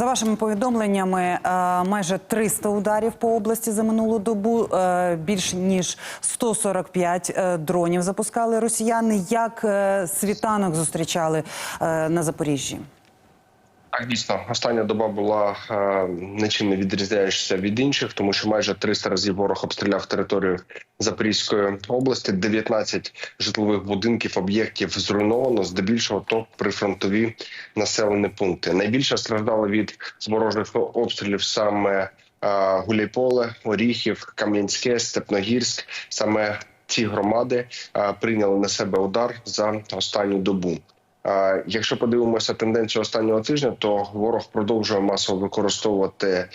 За вашими повідомленнями, е, майже 300 ударів по області за минулу добу. е, Більш ніж 145 е, дронів запускали росіяни. Як світанок зустрічали на Запоріжжі? Так, дійсно, остання доба була е, нічим не відрізняючася від інших, тому що майже 300 разів ворог обстріляв територію Запорізької області. 19 житлових будинків, об'єктів зруйновано, здебільшого то прифронтові населені пункти. Найбільше страждало від ворожих обстрілів саме е, Гуляйполе, Оріхів, Кам'янське, Степногірськ. Саме ці громади е, прийняли на себе удар за останню добу. Якщо подивимося тенденцію останнього тижня, то ворог продовжує масово використовувати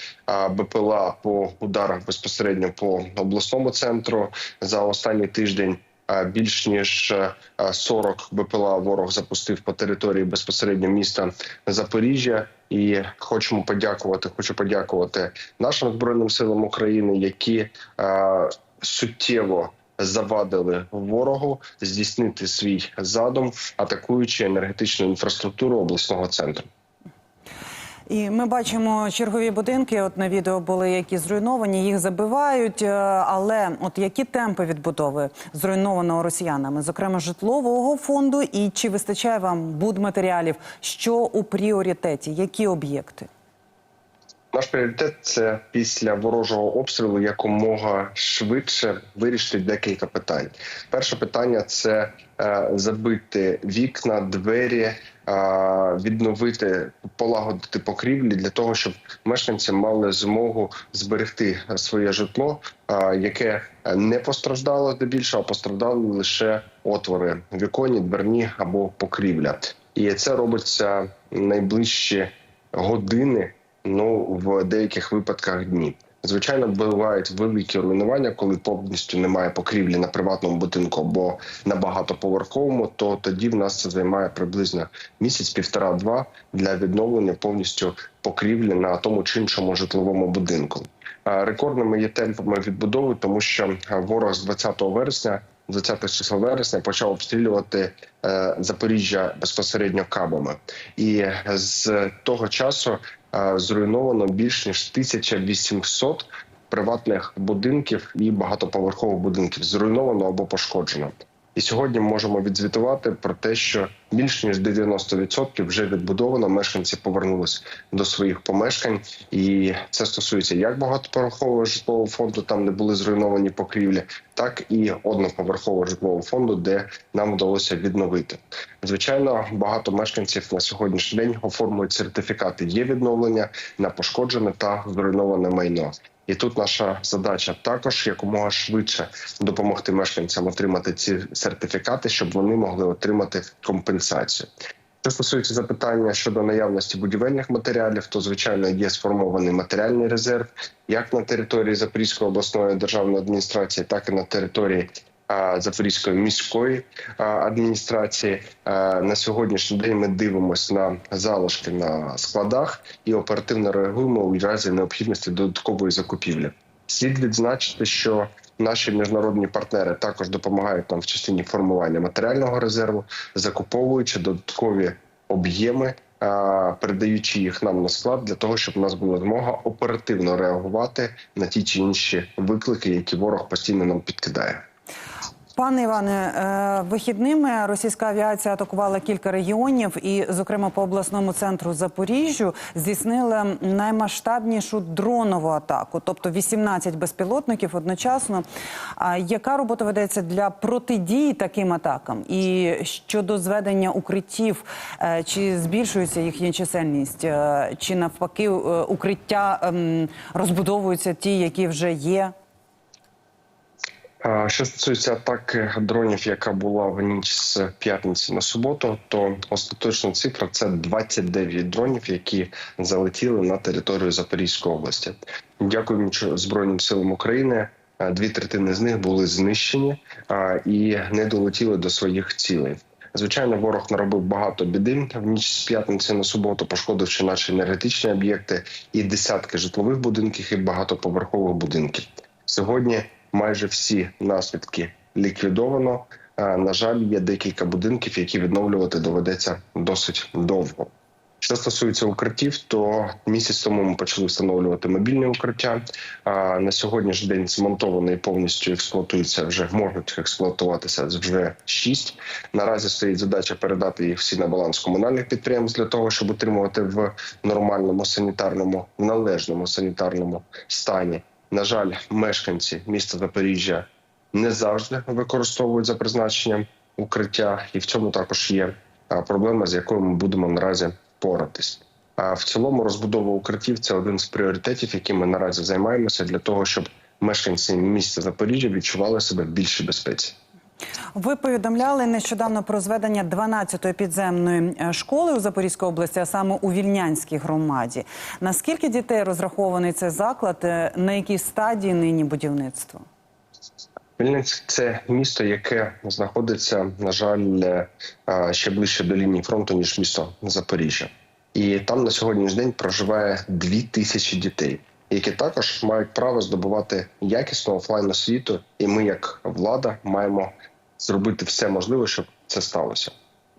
БПЛА по ударах безпосередньо по обласному центру за останній тиждень. Більш ніж е, 40 БПЛА ворог запустив по території безпосередньо міста Запоріжжя. І хочемо подякувати. Хочу подякувати нашим збройним силам України, які суттєво завадили ворогу здійснити свій задум, атакуючи енергетичну інфраструктуру обласного центру. І ми бачимо чергові будинки. От на відео були які зруйновані, їх забивають. е, Але от які темпи відбудови зруйнованого росіянами, зокрема житлового фонду, і чи вистачає вам будматеріалів? Що у пріоритеті? Які об'єкти? Наш пріоритет це після ворожого обстрілу якомога швидше вирішити декілька питань. Перше питання це е, забити вікна, двері, е, відновити, полагодити покрівлі для того, щоб мешканці мали змогу зберегти своє житло, е, яке не постраждало здебільшого, а постраждали лише отвори віконі, дверні або покрівля. І це робиться найближчі години ну в деяких випадках дні. Звичайно, бувають великі руйнування, коли повністю немає покрівлі на приватному будинку або на багатоповерховому, то тоді в нас це займає приблизно місяць, півтора-два для відновлення повністю покрівлі на тому чи іншому житловому будинку. Рекордними є темпами відбудови, тому що ворог з 20 вересня. 20 числа вересня почав обстрілювати е, Запоріжжя безпосередньо кабами, і з того часу зруйновано більш ніж 1800 приватних будинків і багатоповерхових будинків. Зруйновано або пошкоджено. І сьогодні можемо відзвітувати про те, що більш ніж 90% вже відбудовано. Мешканці повернулись до своїх помешкань, і це стосується як багатоповерхового житлового фонду, там не були зруйновані покрівлі, так і одноповерхового житлового фонду, де нам вдалося відновити. Звичайно, багато мешканців на сьогоднішній день оформлюють сертифікати. Є відновлення на пошкоджене та зруйноване майно. І тут наша задача також якомога швидше допомогти мешканцям отримати ці сертифікати, щоб вони могли отримати компенсацію. Що стосується запитання щодо наявності будівельних матеріалів, то звичайно є сформований матеріальний резерв як на території Запорізької обласної державної адміністрації, так і на території Запорізької міської адміністрації. На сьогоднішній день ми дивимося на залишки на складах і оперативно реагуємо у разі необхідності додаткової закупівлі. Слід відзначити, що наші міжнародні партнери також допомагають нам в частині формування матеріального резерву, закуповуючи додаткові об'єми, передаючи їх нам на склад для того, щоб у нас була змога оперативно реагувати на ті чи інші виклики, які ворог постійно нам підкидає. Пане Іване, е, вихідними російська авіація атакувала кілька регіонів, і, зокрема, по обласному центру Запоріжжю здійснили наймасштабнішу дронову атаку, тобто 18 безпілотників одночасно. Яка робота ведеться для протидії таким атакам? І щодо зведення укриттів, е, чи збільшується їхня чисельність, е, чи навпаки укриття ем, розбудовуються ті, які вже є? Що стосується атаки дронів, яка була в ніч з п'ятниці на суботу, то остаточна цифра це 29 дронів, які залетіли на територію Запорізької області. Дякуємо Збройним силам України. Дві третини з них були знищені і не долетіли до своїх цілей. Звичайно, ворог наробив багато біди в ніч з п'ятниці на суботу, пошкодивши наші енергетичні об'єкти і десятки житлових будинків і багатоповерхових будинків. Сьогодні майже всі наслідки ліквідовано. На жаль, є декілька будинків, які відновлювати доведеться досить довго. Що стосується укриттів, то місяць тому ми почали встановлювати мобільні укриття. А на сьогоднішній день змонтовані і повністю експлуатуються вже можуть експлуатуватися вже шість. Наразі стоїть задача передати їх всі на баланс комунальних підприємств для того, щоб утримувати в нормальному санітарному, належному санітарному стані. На жаль, мешканці міста Запоріжжя не завжди використовують за призначенням укриття, і в цьому також є проблема, з якою ми будемо наразі поратись. А в цілому розбудова укриттів це один з пріоритетів, яким ми наразі займаємося для того, щоб мешканці міста Запоріжжя відчували себе більше безпеці. Ви повідомляли нещодавно про зведення 12-ї підземної е, школи у Запорізькій області, а саме у Вільнянській громаді. Наскільки дітей розрахований цей заклад? е, На якій стадії нині будівництво? Вільнянськ це місто, яке знаходиться, на жаль, е, ще ближче до лінії фронту ніж місто Запоріжжя, і там на сьогоднішній день проживає дві тисячі дітей, які також мають право здобувати якісну офлайн освіту. І ми, як влада, маємо зробити все можливе, щоб це сталося.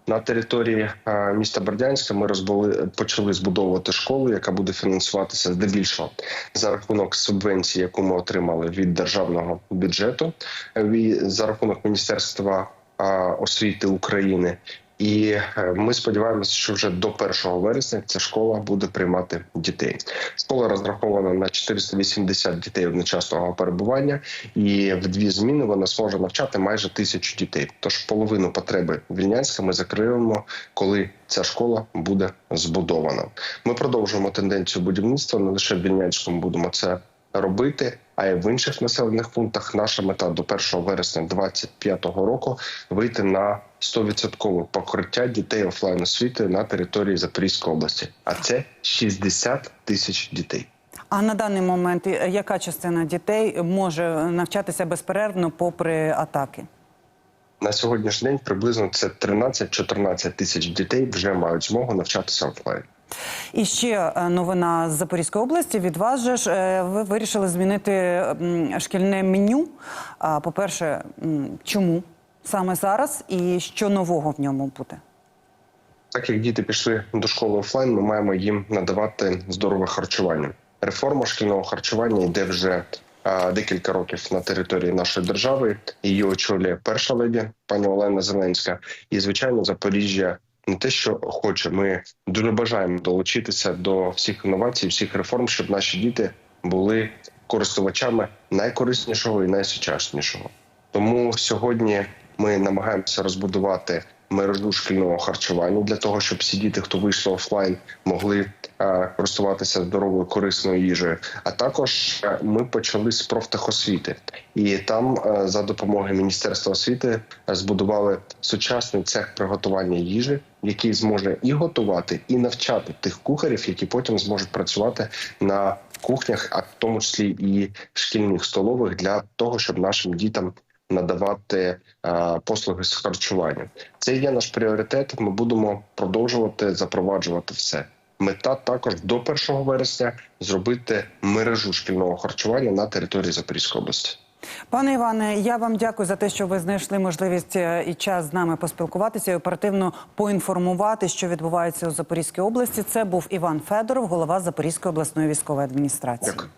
На території е, міста Бердянська ми розбули почали збудовувати школу, яка буде фінансуватися здебільшого за рахунок субвенції, яку ми отримали від державного бюджету, е, за рахунок міністерства е, освіти України. І е, ми сподіваємося, що вже до 1 вересня ця школа буде приймати дітей. Школа розрахована на 480 дітей одночасного перебування, і в дві зміни вона зможе навчати майже тисячу дітей. Тож половину потреби Вільнянська ми закриємо, коли ця школа буде збудована. Ми продовжуємо тенденцію будівництва. Не лише в Вільнянському будемо це робити, а й в інших населених пунктах. Наша мета до 1 вересня 2025 року вийти на 100% покриття дітей офлайн освіти на території Запорізької області. А це 60 тисяч дітей. А на даний момент е, яка частина дітей може навчатися безперервно попри атаки? На сьогоднішній день приблизно це 13-14 тисяч дітей вже мають змогу навчатися офлайн. І ще е, новина з Запорізької області. Від вас же ж е, ви вирішили змінити шкільне меню. А, По-перше, чому саме зараз і що нового в ньому буде? Так як діти пішли до школи офлайн, ми маємо їм надавати здорове харчування. Реформа шкільного харчування йде вже а, декілька років на території нашої держави. Її очолює перша леді пані Олена Зеленська. І звичайно, Запоріжжя не те, що хоче. Ми дуже бажаємо долучитися до всіх інновацій, всіх реформ, щоб наші діти були користувачами найкориснішого і найсучаснішого. Тому сьогодні ми намагаємося розбудувати мережу шкільного харчування для того, щоб всі діти, хто вийшли офлайн, могли е, користуватися здоровою корисною їжею. А також е, ми почали з профтехосвіти, і там е, за допомогою міністерства освіти збудували сучасний цех приготування їжі, який зможе і готувати, і навчати тих кухарів, які потім зможуть працювати на кухнях, а в тому числі і шкільних столових, для того, щоб нашим дітям надавати е, послуги з харчування. Це є наш пріоритет. Ми будемо продовжувати запроваджувати все. Мета також до 1 вересня зробити мережу шкільного харчування на території Запорізької області. Пане Іване, я вам дякую за те, що ви знайшли можливість е, і час з нами поспілкуватися і оперативно поінформувати, що відбувається у Запорізькій області. Це був Іван Федоров, голова Запорізької обласної військової адміністрації. Дякую.